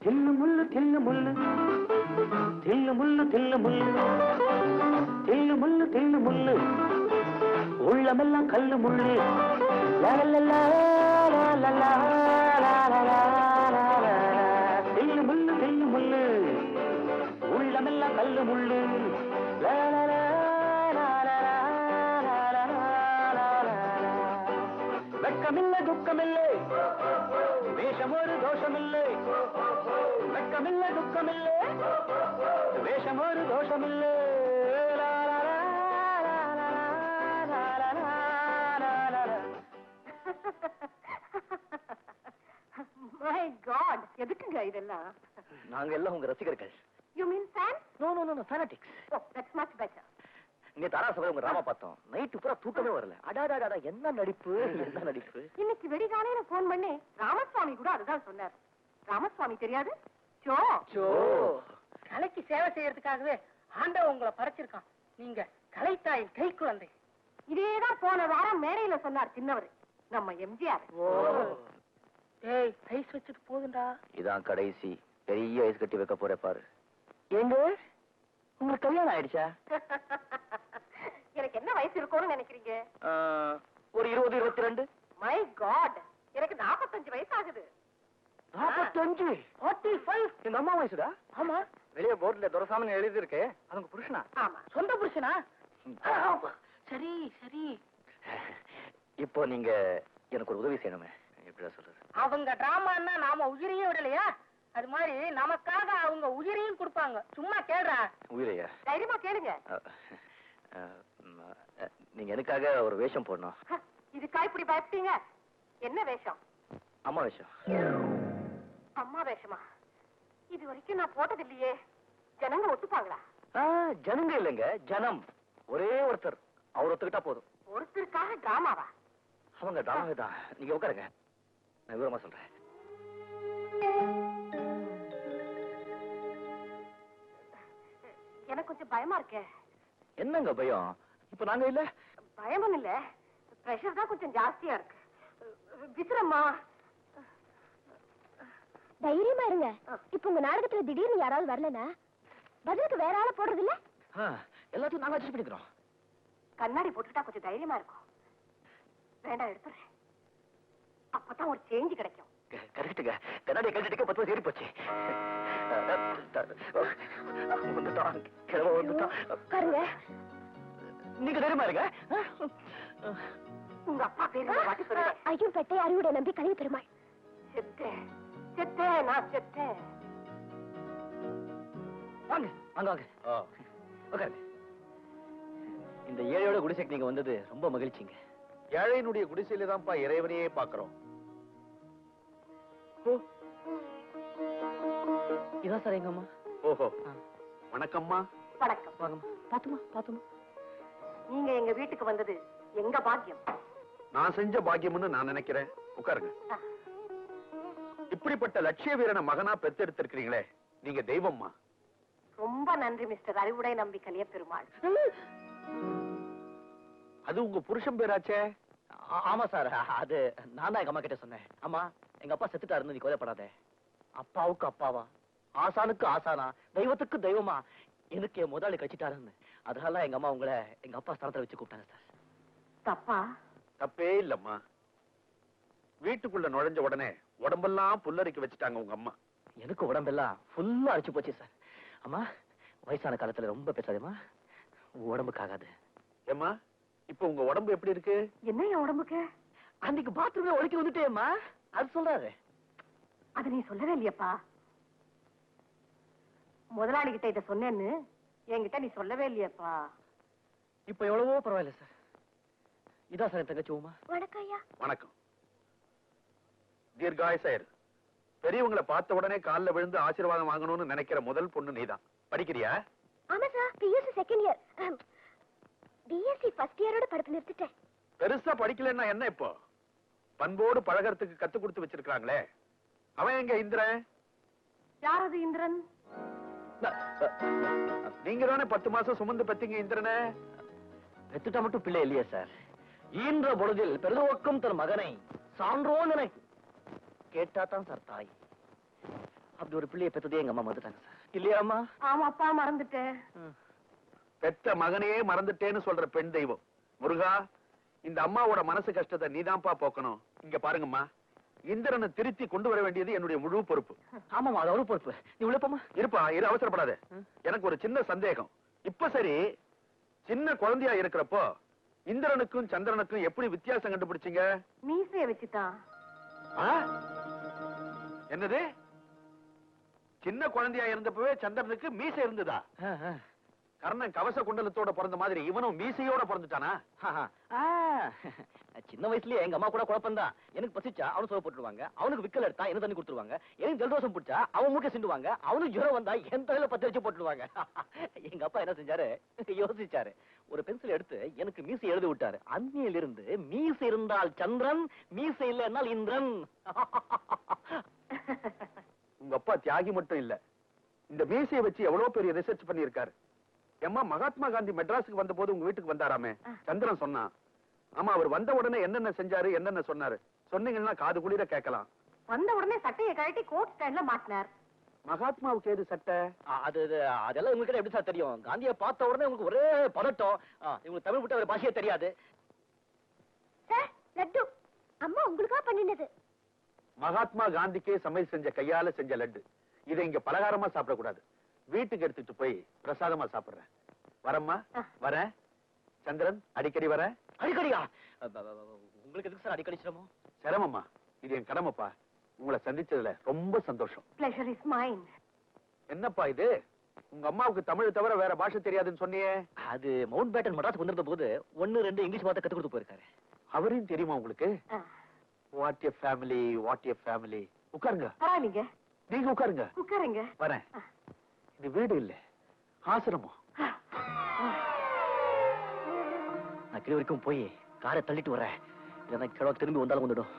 தில்லு முள்ளு தில்லு முள்ளு தில்லு முள்ளு தில்லு முள்ளு தில்லு முள்ளு தில்லு முள்ளு உள்ளமெல்லாம் கல்லு முள்ளு தில்லு முள்ளு தில்லு முள்ளு உள்ளமெல்லாம் கல்லு முள்ளு வெக்கமில்லை துக்கமில்லை வேஷம் ஒரு தோஷமில்லை வெட்கமில்ல துக்கமில்ல. வேஷம் ஒரு தோஷமில்ல மை காட் எதுக்குங்க இதெல்லாம்? நாங்க எல்லாம் உங்க ரசிகர்கள். You mean fan no no no no fanatics oh that's much better இங்க தாராசபையில உங்க ராமா பார்த்தோம். நைட்டு பூரா தூக்கமே வரல. அடாடாடா என்ன நடிப்பு? என்ன நடிப்பு? இன்னைக்கு வெடிகாலையில போன் பண்ணி ராமசாமி கூட அதுதான் சொன்னார். ராமசுவாமி தெரியாது? சோ சோ கலைக்கு சேவை செய்யறதுக்காகவே ஆண்டவன் உங்களை படைச்சிருக்கான். நீங்க கலைத்தாயின் கை குழந்தை இதேதான் போன வாரம் மேடையில சொன்னார் சின்னவர். நம்ம எம்ஜிஆர். டேய் ஐஸ் வச்சது போதுண்டா. இதான் கடைசி. பெரிய ஐஸ் கட்டி வைக்க போற பாரு. எங்க உங்களுக்கு கல்யாணம் ஆயிடுச்சா? எனக்கு என்ன வயசு இருக்கும்னு நினைக்கிறீங்க? ஒரு இருபது இருபத்தி ரெண்டு. மை காட் எனக்கு நாற்பத்தஞ்சு வயசு ஆகுது. நாற்பத்தஞ்சு ஃபார்ட்டி ஃபைவ் எங்க அம்மா வயசுடா? ஆமா. வெளியே போர்ட்ல துரசாமி எழுதி இருக்கு அவங்க புருஷனா? ஆமா. சொந்த புருஷனா? சரி சரி. இப்போ நீங்க எனக்கு ஒரு உதவி செய்யணுமே. எப்படிடா சொல்றது? அவங்க டிராமான்னா நாம உயிரையும் விடலையா? அது மாதிரி நமக்காக அவங்க உயிரையும் கொடுப்பாங்க. சும்மா கேடுறா உயிரையா? தைரியமா கேளுங்க. நீங்க எனக்காக ஒரு வேஷம் போடணும். ஹ, இதுக்கா இப்படி பயப்பட்டீங்க? என்ன வேஷம்? அம்மா வேஷம். வேஷமா இது வரைக்கும் நான் போட்டது இல்லையே ஜனங்க ஒத்துப்பாங்களா? ஜனங்க இல்லைங்க ஜனம். ஒரே ஒருத்தர். அவர் ஒத்துக்கிட்டா போதும். ஒருத்தருக்காக டிராமாவா? அவங்க டாமே தான். நீங்க உட்காருங்க. நான் விவரமா சொல்றேன். எனக்கு கொஞ்சம் பயமா இருக்கே. என்னங்க பயம்? இப்ப நாங்க இல்ல? பயமும் இல்ல. பிரஷர் தான் கொஞ்சம் ஜாஸ்தியா இருக்கு. விசிறம்மா. தைரியமா இருங்க. இப்ப உங்க நாடகத்துல திடீர்னு யாராவது வரலனா பதிலுக்கு வேற ஆள போடுறது இல்ல எல்லாத்தையும் நாங்க அட்ஜஸ்ட் பண்ணிக்கிறோம் கண்ணாடி போட்டுட்டா கொஞ்சம் தைரியமா இருக்கும். வேண்டாம் எடுத்துறேன். அப்பதான் ஒரு சேஞ்ச் கிடைக்கும். கரெக்டுங்க கண்ணாடி கட்டிட்டு பத்து வருஷம் ஏறி போச்சு. பாருங்க நீங்க தைரியமா இருங்க. உங்க அப்பா பேரு ஐயும் பெட்டை அறுவடை நம்பி கலிய பெருமாள் வாங்க வாங்க வாங்க. உட்காருங்க. இந்த ஏழையோட குடிசைக்கு நீங்க வந்தது ரொம்ப மகிழ்ச்சிங்க. ஏழையினுடைய குடிசையில தான்ப்பா இறைவனையே பாக்குறோம். இதான் சார் எங்க அம்மா? ஓஹோ. வணக்கம்மா. வணக்கம். வாங்கம்மா. பாத்துமா பாத்துமா. நீங்க எங்க வீட்டுக்கு வந்தது எங்க பாக்கியம்? நான் செஞ்ச பாக்கியம்னு நான் நினைக்கிறேன். உட்காருங்க. இப்படிப்பட்ட லட்சிய வீரனை மகனா பெத்தெடுத்திருக்கிறீங்களே நீங்க தெய்வம்மா. ரொம்ப நன்றி மிஸ்டர் அறிவுடை நம்பி கலிய பெருமாள். அது உங்க புருஷன் பேராச்சே? ஆமா சார் அது நான் தான் எங்க அம்மா கிட்ட சொன்னேன். அம்மா எங்க அப்பா செத்துட்டாருன்னு நீ கவலைப்படாத அப்பாவுக்கு அப்பாவா? ஆசானுக்கு ஆசானா? தெய்வத்துக்கு தெய்வமா? எனக்கு என் முதலாளி கழிச்சிட்டாருன்னு அதனால எங்க அம்மா உங்களை எங்க அப்பா ஸ்தானத்துல வச்சு கூப்பிட்டாங்க சார். தப்பா? தப்பே இல்லம்மா. வீட்டுக்குள்ள நுழைஞ்ச உடனே உடம்பெல்லாம் புல்லரிக்க வச்சுட்டாங்க உங்க அம்மா. எனக்கு உடம்பெல்லாம் ஃபுல்லா அடிச்சு போச்சு சார் அம்மா வயசான காலத்துல ரொம்ப பேசாதேம்மா. உடம்புக்கு ஆகாது ஏம்மா இப்ப உங்க உடம்பு எப்படி இருக்கு? என்ன என் உடம்புக்கு? அன்னைக்கு பாத்ரூம்ல ஒழுக்கி வந்துட்டேம்மா. அது சொல்றாரு. அது நீ சொல்லவே இல்லையப்பா. முதலாளி கிட்ட இத சொன்னேன்னு என்கிட்ட நீ சொல்லவே இல்லையப்பா. இப்ப எவ்வளவோ பரவாயில்ல சார் இதான் சார் என் தங்கச்சி உமா. வணக்கம் ஐயா. வணக்கம். தீர்காயசாயர் பெரியவங்களை பார்த்த உடனே கால்ல விழுந்து ஆசீர்வாதம் வாங்கணும்னு நினைக்கிற முதல் பொண்ணு நீதான். படிக்கிறியா? ஆமா sir PUC second year BSc first இயரோட படிப்பு நிறுத்திட்டேன். பெருசா படிக்கலன்னா என்ன இப்போ? பண்போடு பழகறதுக்கு கத்து கொடுத்து வச்சிருக்காங்களே அவன் எங்க இந்திரன்? யார் அது இந்திரன் நீங்க தானே பத்து மாசம் சுமந்து பெத்தீங்க இந்திரனை? பெத்துட்டா மட்டும் பிள்ளை இல்லையா சார் ஈன்ற பொழுதில் பெருதுவக்கும் தன் மகனை சான்றோன் என கேட்டா தான் சார் தாய். அப்படி ஒரு பிள்ளையை பெத்ததே எங்க அம்மா மறந்துட்டாங்க சார். இல்லையாம்மா ஆமாப்பா மறந்துட்டேன். பெத்த மகனையே மறந்துட்டேன்னு சொல்ற பெண் தெய்வம். முருகா இந்த அம்மாவோட மனசு கஷ்டத்தை நீதான்ப்பா போக்கணும். இங்க பாருங்கம்மா. இந்திரனை திருத்தி கொண்டு வர வேண்டியது என்னுடைய முழு பொறுப்பு. ஆமாமா அது அவரு பொறுப்பு. நீ விழுப்பமா இருப்பா இரு அவசரப்படாத. எனக்கு ஒரு சின்ன சந்தேகம். இப்ப சரி சின்ன குழந்தையா இருக்கிறப்போ இந்திரனுக்கும் சந்திரனுக்கும் எப்படி வித்தியாசம் கண்டுபிடிச்சீங்க? மீசைய வச்சுதான்? என்னது? சின்ன குழந்தையா இருந்தப்பவே சந்திரனுக்கு மீசை இருந்ததா? கர்ணன் கவச குண்டலத்தோட பிறந்த மாதிரி இவனும் மீசையோட பிறந்துட்டானா? சின்ன வயசுலயே எங்க அம்மா கூட குழப்பம்தான். எனக்கு பசிச்சா அவனு சோறு போட்டுருவாங்க. அவனுக்கு விக்கல் எடுத்தா என்ன தண்ணி கொடுத்துருவாங்க? எனக்கு ஜலதோஷம் பிடிச்சா அவன் மூக்க சிண்டுவாங்க. அவனுக்கு ஜுரம் வந்தா என் தலையில பத்து வச்சு போட்டுருவாங்க. எங்க அப்பா என்ன செஞ்சாரு? யோசிச்சாரு. ஒரு பென்சில் எடுத்து எனக்கு மீசை எழுதி விட்டாரு. அந்நியில இருந்து மீசை இருந்தால் சந்திரன் மீசை இல்லைன்னால் இந்திரன். உங்க அப்பா தியாகி மட்டும் இல்ல. இந்த மீசையை வச்சு எவ்வளவு பெரிய ரிசர்ச் பண்ணியிருக்காரு. ஏம்மா மகாத்மா காந்தி மெட்ராஸுக்கு வந்த போது உங்க வீட்டுக்கு வந்தாராமே? சந்திரன் சொன்னான் ஆமா அவர் வந்த உடனே என்னென்ன செஞ்சாரு என்னென்ன சொன்னாரு? சொன்னீங்கன்னா காது குளிர கேட்கலாம். வந்த உடனே சட்டையை கழட்டி கோட் ஸ்டாண்ட்ல மாட்டினார். மகாத்மாவுக்கு ஏது சட்டை அது அது, அதெல்லாம் உங்களுக்கு எப்படி சார் தெரியும்? காந்தியை பார்த்த உடனே உங்களுக்கு ஒரே பதட்டம். இவங்களுக்கு தமிழ் விட்டு ஒரு பாஷையே தெரியாது. சார் லட்டு. அம்மா உங்களுக்கா பண்ணினது? மகாத்மா காந்திக்கே சமையல் செஞ்ச கையால செஞ்ச லட்டு. இதை இங்க பலகாரமா சாப்பிடக்கூடாது. வீட்டுக்கு எடுத்துட்டு போய் பிரசாதமா சாப்பிடுறேன். வரம்மா? வரேன். சந்திரன் அடிக்கடி வரேன் அடிக்கடியா? உங்களுக்கு எதுக்கு சார் அடிக்கடி சிரமம்? சிரமம்மா. இது என் கடமைப்பா. உங்களை சந்திச்சதுல ரொம்ப சந்தோஷம். பிளஷர் இஸ் மைண்ட் என்னப்பா இது? உங்க அம்மாவுக்கு தமிழ் தவிர வேற பாஷை தெரியாதுன்னு சொன்னியே. அது மவுண்ட் பேட்டன் மெட்ராஸ் வந்திருந்த போது ஒன்னு ரெண்டு இங்கிலீஷ் வார்த்தை கத்து கொடுத்து போயிருக்காரு. அவரையும் தெரியுமா உங்களுக்கு? What a family what a family உட்காருங்க. பரவாயில்லைங்க. நீங்க உட்காருங்க. உட்காருங்க. வரேன். இது வீடு இல்ல ஆசிரமம். நான் கீழ வரைக்கும் போய் காரை தள்ளிட்டு வரேன் இல்லைன்னா கிழக்கு திரும்பி வந்தாலும் வந்துடும்.